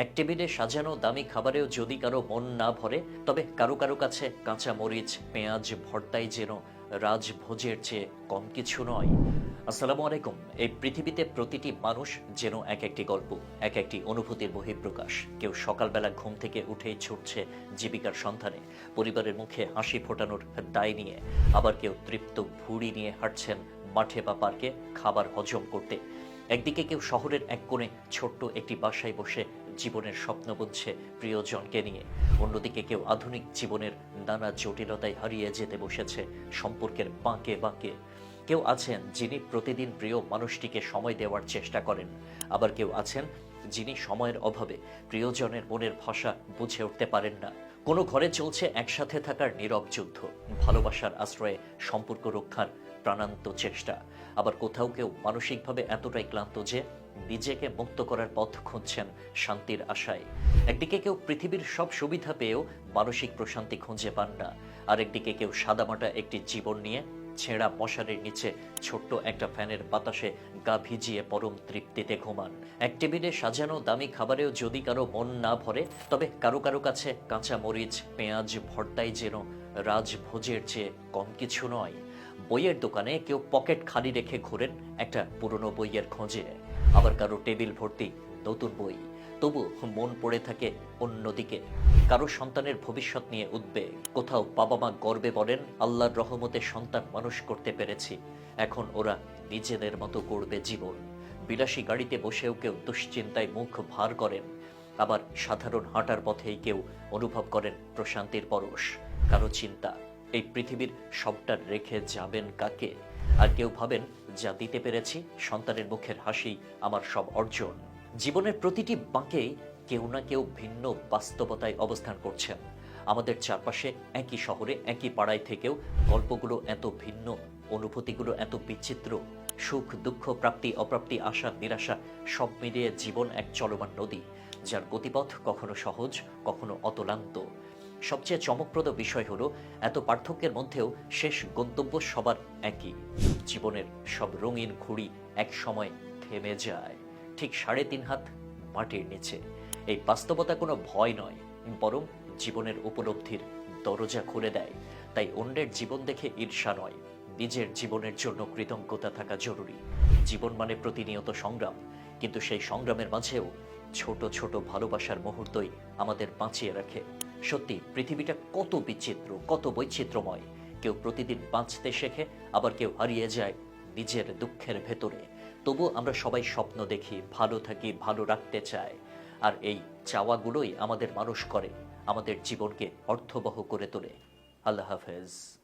এক টেবিলে সাজানো দামি খাবারেও যদি কারও মন না ভরে, তবে কারও কারও কাছে কাঁচা মরিচ, পেঁয়াজ, ভর্তাই যেন রাজভোজের চেয়ে কম কিছু নয়। আসসালামু আলাইকুম। এই পৃথিবীতে প্রতিটি মানুষ যেন এক একটি গল্প, এক একটি অনুভূতির বহিঃপ্রকাশ। কেউ সকালবেলা ঘুম থেকে উঠেই ছুটছে জীবিকার সন্ধানে, পরিবারের মুখে হাসি ফোটানোর দায় নিয়ে। আবার কেউ তৃপ্ত ভুড়ি নিয়ে হাঁটছেন মাঠে বা পার্কে, খাবার হজম করতে। একদিকে কেউ শহরের এক কোণে ছোট্ট একটি বাসায় বসে জীবনের স্বপ্ন বুনছে প্রিয়জনকে নিয়ে। অন্যদিকে কেউ আধুনিক জীবনের নানা জটিলতায় হারিয়ে যেতে বসেছে সম্পর্কের বাঁকে বাঁকে। কেউ আছেন যিনি প্রতিদিন প্রিয় মানুষটিকে সময় দেওয়ার চেষ্টা করেন। আবার কেউ আছেন যিনি সময়ের অভাবে প্রিয়জনের মনের ভাষা বুঝে উঠতে পারেন না। কোনো ঘরে চলছে একসাথে থাকার নীরব যুদ্ধ, ভালোবাসার আশ্রয়ে সম্পর্ক রক্ষার প্রাণান্ত চেষ্টা। আবার কোথাও কেউ মানসিকভাবে এতটাই ক্লান্ত যে নিজেকে মুক্ত করার পথ খুঁজছেন শান্তির আশায়। একদিকে কেউ পৃথিবীর সব সুবিধা পেয়েও মানসিক প্রশান্তি খুঁজে পান না। আরেকদিকে কেউ সাদামাটা একটি জীবন নিয়ে ছেঁড়া মশারির নিচে ছোট্ট একটা ফ্যানের বাতাসে গা ভিজিয়ে পরম তৃপ্তিতে ঘুমান। এক টেবিলে সাজানো দামি খাবারেও যদি কারও মন না ভরে, তবে কারও কারও কাছে কাঁচা মরিচ, পেঁয়াজ, ভর্তাই যেন রাজভোজের চেয়ে কম কিছু নয়। বইয়ের দোকানে কেউ পকেট খালি রেখে ঘোরেন একটা পুরনো বইয়ের খোঁজে। আবার কারও টেবিল ভর্তি নতুন বই। তবু মন পড়ে থাকে অন্যদিকে। কারও সন্তানের ভবিষ্যৎ নিয়ে উদ্বেগ। কোথাও বাবা মা গর্বে বলেন আল্লাহর রহমতে সন্তান মানুষ করতে পেরেছি। এখন ওরা নিজেদের মতো করবে জীবন। বিলাসী গাড়িতে বসেও কেউ দুশ্চিন্তায় মুখ ভার করেন। আবার সাধারণ হাঁটার পথেই কেউ অনুভব করেন প্রশান্তির পরশ। কারও চিন্তা, এই পৃথিবীর সবটা রেখে যাবেন কাকে? আর কেউ ভাবেন, যা দিতে পেরেছি, সন্তানের মুখের হাসি আমার সব অর্জন। জীবনের প্রতিটি বাঁকে কেউ না কেউ ভিন্ন বাস্তবতায় অবস্থান করছেন আমাদের চারপাশে একই শহরে, একই পাড়ায় থেকেও গল্পগুলো এত ভিন্ন, অনুভূতিগুলো এত বিচিত্র। সুখ, দুঃখ, প্রাপ্তি, অপ্রাপ্তি, আশা, নিরাশা, সব মিলিয়ে জীবন এক চলমান নদী, যার গতিপথ কখনো সহজ, কখনো অতলান্ত। সবচেয়ে চমকপ্রদ বিষয় হলো, এত পার্থক্যের মধ্যেও শেষ গন্তব্য সবার একই। জীবনের সব রঙিন ঘুড়ি এক সময় থেমে যায়। ঠিক সাড়ে তিন হাত মাটির নিচে। এই বাস্তবতা কোনো ভয় নয়, বরং জীবনের উপলব্ধির দরজা খুলে দেয়। তাই অন্যের জীবন দেখে ঈর্ষা নয়, নিজের জীবনের জন্য কৃতজ্ঞতা থাকা জরুরি। জীবন মানে প্রতিনিয়ত সংগ্রাম, কিন্তু সেই সংগ্রামের মাঝেও ছোট ছোট ভালোবাসার মুহূর্তই আমাদের বাঁচিয়ে রাখে। সত্যি, পৃথিবীটা কত বিচিত্র, কত বৈচিত্র্যময়। কেউ প্রতিদিন বাঁচতে শেখে, আবার কেউ হারিয়ে যায় নিজের দুঃখের ভেতরে। তবু আমরা সবাই স্বপ্ন দেখি, ভালো থাকি, ভালো রাখতে চাই। আর এই চাওয়াগুলোই আমাদের মানুষ করে, আমাদের জীবনকে অর্থবহ করে তোলে। আল্লাহ হাফেজ।